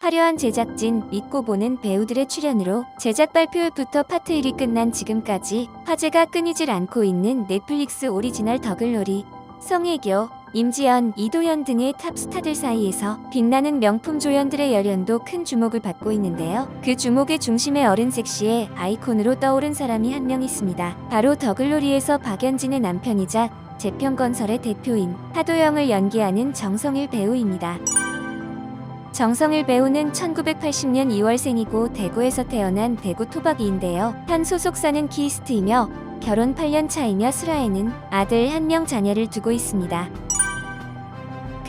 화려한 제작진, 믿고 보는 배우들의 출연으로 제작 발표부터 파트 1이 끝난 지금까지 화제가 끊이질 않고 있는 넷플릭스 오리지널 더글로리, 성혜교, 임지연, 이도현 등의 탑스타들 사이에서 빛나는 명품 조연들의 열연도 큰 주목을 받고 있는데요. 그 주목의 중심에 어른 섹시의 아이콘으로 떠오른 사람이 한 명 있습니다. 바로 더글로리에서 박연진의 남편이자 재평건설의 대표인 하도영을 연기하는 정성일 배우입니다. 정성일 배우는 1980년 2월생이고 대구에서 태어난 대구 토박이인데요. 현 소속사는 키스트이며 결혼 8년 차이며 슬아에는 아들 한 명 자녀를 두고 있습니다.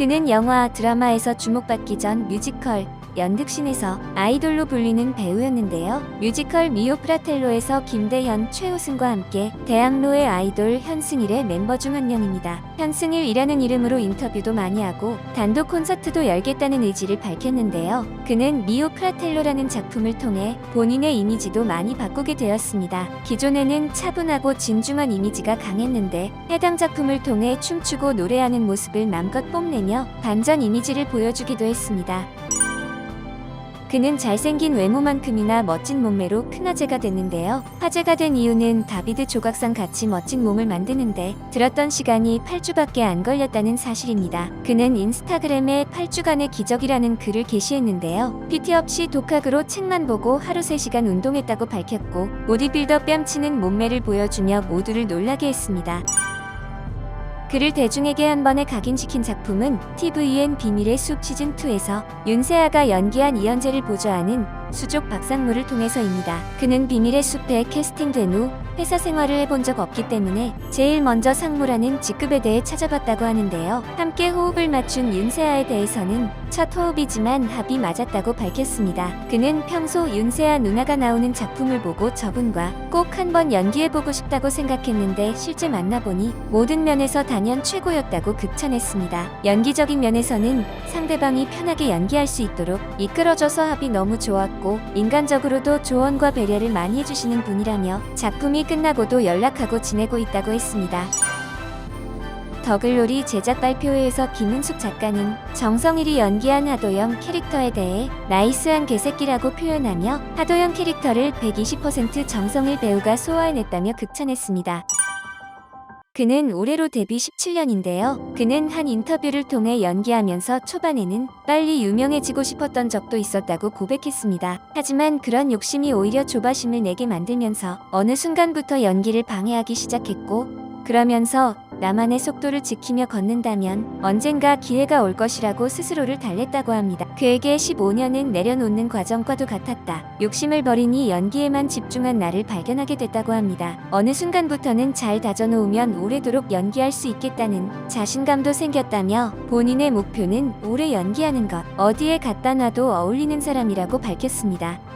그는 영화, 드라마에서 주목받기 전 뮤지컬, 연극신에서 아이돌로 불리는 배우였는데요. 뮤지컬 미오 프라텔로에서 김대현, 최우승과 함께 대학로의 아이돌 현승일의 멤버 중 한 명입니다. 현승일이라는 이름으로 인터뷰도 많이 하고 단독 콘서트도 열겠다는 의지를 밝혔는데요. 그는 미오 프라텔로라는 작품을 통해 본인의 이미지도 많이 바꾸게 되었습니다. 기존에는 차분하고 진중한 이미지가 강했는데 해당 작품을 통해 춤추고 노래하는 모습을 맘껏 뽐내며 반전 이미지를 보여주기도 했습니다. 그는 잘생긴 외모만큼이나 멋진 몸매로 큰 화제가 됐는데요. 화제가 된 이유는 다비드 조각상 같이 멋진 몸을 만드는데 들었던 시간이 8주밖에 안 걸렸다는 사실입니다. 그는 인스타그램에 8주간의 기적이라는 글을 게시했는데요. PT 없이 독학으로 책만 보고 하루 3시간 운동했다고 밝혔고 보디빌더 뺨치는 몸매를 보여주며 모두를 놀라게 했습니다. 그를 대중에게 한 번에 각인시킨 작품은 TVN 비밀의 숲 시즌2에서 윤세아가 연기한 이현재를 보조하는 수족 박상무를 통해서입니다. 그는 비밀의 숲에 캐스팅된 후 회사 생활을 해본 적 없기 때문에 제일 먼저 상무라는 직급에 대해 찾아봤다고 하는데요. 함께 호흡을 맞춘 윤세아에 대해서는 첫 호흡이지만 합이 맞았다고 밝혔습니다. 그는 평소 윤세아 누나가 나오는 작품을 보고 저분과 꼭 한번 연기해보고 싶다고 생각했는데 실제 만나보니 모든 면에서 단연 최고였다고 극찬했습니다. 연기적인 면에서는 상대방이 편하게 연기할 수 있도록 이끌어줘서 합이 너무 좋았고 인간적으로도 조언과 배려를 많이 해주시는 분이라며 작품이 끝나고도 연락하고 지내고 있다고 했습니다. 더글로리 제작 발표회에서 김은숙 작가는 정성일이 연기한 하도영 캐릭터에 대해 나이스한 개새끼라고 표현하며 하도영 캐릭터를 120% 정성일 배우가 소화해냈다며 극찬했습니다. 그는 올해로 데뷔 17년인데요. 그는 한 인터뷰를 통해 연기하면서 초반에는 빨리 유명해지고 싶었던 적도 있었다고 고백했습니다. 하지만 그런 욕심이 오히려 조바심을 내게 만들면서 어느 순간부터 연기를 방해하기 시작했고 그러면서 나만의 속도를 지키며 걷는다면 언젠가 기회가 올 것이라고 스스로를 달랬다고 합니다. 그에게 15년은 내려놓는 과정과도 같았다. 욕심을 버리니 연기에만 집중한 나를 발견하게 됐다고 합니다. 어느 순간부터는 잘 다져놓으면 오래도록 연기할 수 있겠다는 자신감도 생겼다며 본인의 목표는 오래 연기하는 것, 어디에 갖다 놔도 어울리는 사람이라고 밝혔습니다.